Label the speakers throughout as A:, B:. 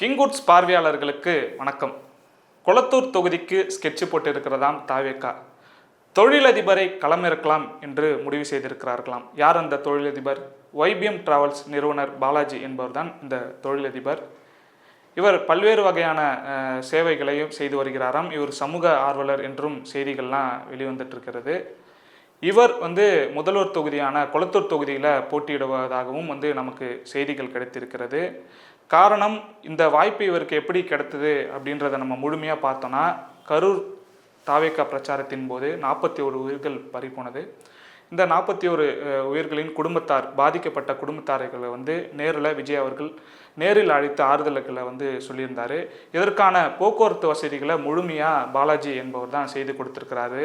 A: கிங்குட்ஸ் பார்வையாளர்களுக்கு வணக்கம். கொளத்தூர் தொகுதிக்கு ஸ்கெட்ச் போட்டு இருக்கிறதாம் தாவேக்கா. தொழிலதிபரை களமிறக்கலாம் என்று முடிவு செய்திருக்கிறார்களாம். யார் அந்த தொழிலதிபர்? ஒய்பிஎம் டிராவல்ஸ் நிறுவனர் பாலாஜி என்பவர்தான் இந்த தொழிலதிபர். இவர் பல்வேறு வகையான சேவைகளையும் செய்து வருகிறாராம். இவர் சமூக ஆர்வலர் என்றும் செய்திகள்லாம் வெளிவந்துட்டு இருக்கிறது இவர் வந்து முதல்வர் தொகுதியான கொளத்தூர் தொகுதியில் போட்டியிடுவதாகவும் வந்து நமக்கு செய்திகள் கிடைத்திருக்கிறது. காரணம் இந்த வாய்ப்பு இவருக்கு எப்படி கிடைத்தது அப்படின்றத நம்ம முழுமையாக பார்த்தோன்னா கரூர் தாவேக்கா பிரச்சாரத்தின் போது நாற்பத்தி ஒரு உயிர்கள் பறிபோனது. இந்த நாற்பத்தி ஒரு உயிர்களின் குடும்பத்தார் பாதிக்கப்பட்ட குடும்பத்தார்களை வந்து நேரில் விஜய் அவர்கள் நேரில் அழைத்து ஆறுதல்களை வந்து சொல்லியிருந்தார். இதற்கான போக்குவரத்து வசதிகளை முழுமையாக பாலாஜி என்பவர் தான் செய்து கொடுத்துருக்கிறாரு.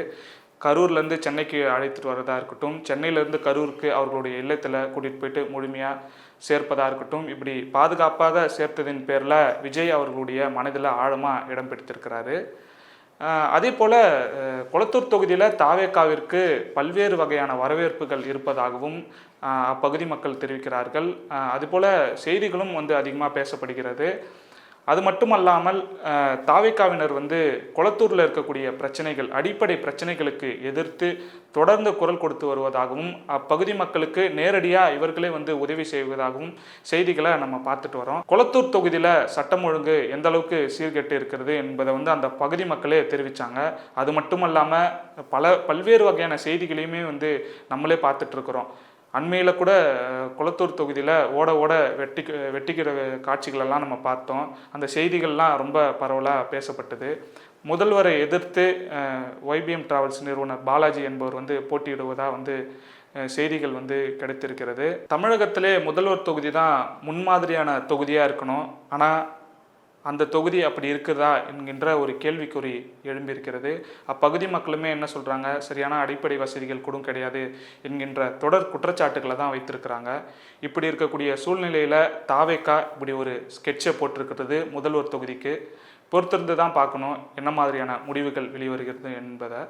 A: கரூர்லேருந்து சென்னைக்கு அழைத்துட்டு வரதா இருக்கட்டும் சென்னையிலேருந்து கரூருக்கு அவர்களுடைய இல்லத்தில் கூட்டிகிட்டு போயிட்டு முழுமையாக சேர்ப்பதாக இருக்கட்டும் இப்படி பாதுகாப்பாக சேர்த்ததின் பேரில் விஜய் அவர்களுடைய மனதில் ஆழமாக இடம் பிடித்திருக்கிறாரு. அதே போல் குளத்தூர் தொகுதியில் தாவேக்காவிற்கு பல்வேறு வகையான வரவேற்புகள் இருப்பதாகவும் அப்பகுதி மக்கள் தெரிவிக்கிறார்கள். அதுபோல் செய்திகளும் வந்து அதிகமாக பேசப்படுகிறது. அது மட்டுமல்லாமல் ஆஹ் தாவேக்காவினர் வந்து குளத்தூரில் இருக்கக்கூடிய பிரச்சனைகள் அடிப்படை பிரச்சனைகளுக்கு எதிர்த்து தொடர்ந்து குரல் கொடுத்து வருவதாகவும் அப்பகுதி மக்களுக்கு நேரடியாக இவர்களே வந்து உதவி செய்வதாகவும் செய்திகளை நம்ம பார்த்துட்டு வரோம். குளத்தூர் தொகுதியில் சட்டம் ஒழுங்கு எந்த அளவுக்கு சீர்கெட்டு இருக்கிறது என்பதை வந்து அந்த பகுதி மக்களே தெரிவித்தாங்க அது மட்டுமல்லாமல் பல பல்வேறு வகையான செய்திகளையுமே வந்து நம்மளே பார்த்துட்ருக்குறோம் அண்மையில் கூட குளத்தூர் தொகுதியில் ஓட ஓட வெட்டி வெட்டிக்கிற காட்சிகளெல்லாம் நம்ம பார்த்தோம். அந்த செய்திகள்லாம் ரொம்ப பரவலாக பேசப்பட்டது. முதல்வரை எதிர்த்து ஒய்பிஎம் டிராவல்ஸ் நிறுவனர் பாலாஜி என்பவர் வந்து போட்டியிடுவதாக வந்து செய்திகள் வந்து கிடைத்திருக்கிறது. தமிழகத்திலே முதல்வர் தொகுதி தான் முன்மாதிரியான தொகுதியாக இருக்கணும். ஆனால் அந்த தொகுதி அப்படி இருக்குதா என்கின்ற ஒரு கேள்விக்குறி எழும்பியிருக்கிறது. அப்பகுதி மக்களுமே என்ன சொல்கிறாங்க சரியான அடிப்படை வசதிகள் கூட கிடையாது என்கின்ற தொடர் குற்றச்சாட்டுகளை தான் வைத்திருக்கிறாங்க. இப்படி இருக்கக்கூடிய சூழ்நிலையில் தாவேக்கா இப்படி ஒரு ஸ்கெட்சை போட்டிருக்கிறது முதல்வர் தொகுதிக்கு. பொறுத்திருந்து தான் பார்க்கணும் என்ன மாதிரியான முடிவுகள் வெளிவருகிறது என்பதை.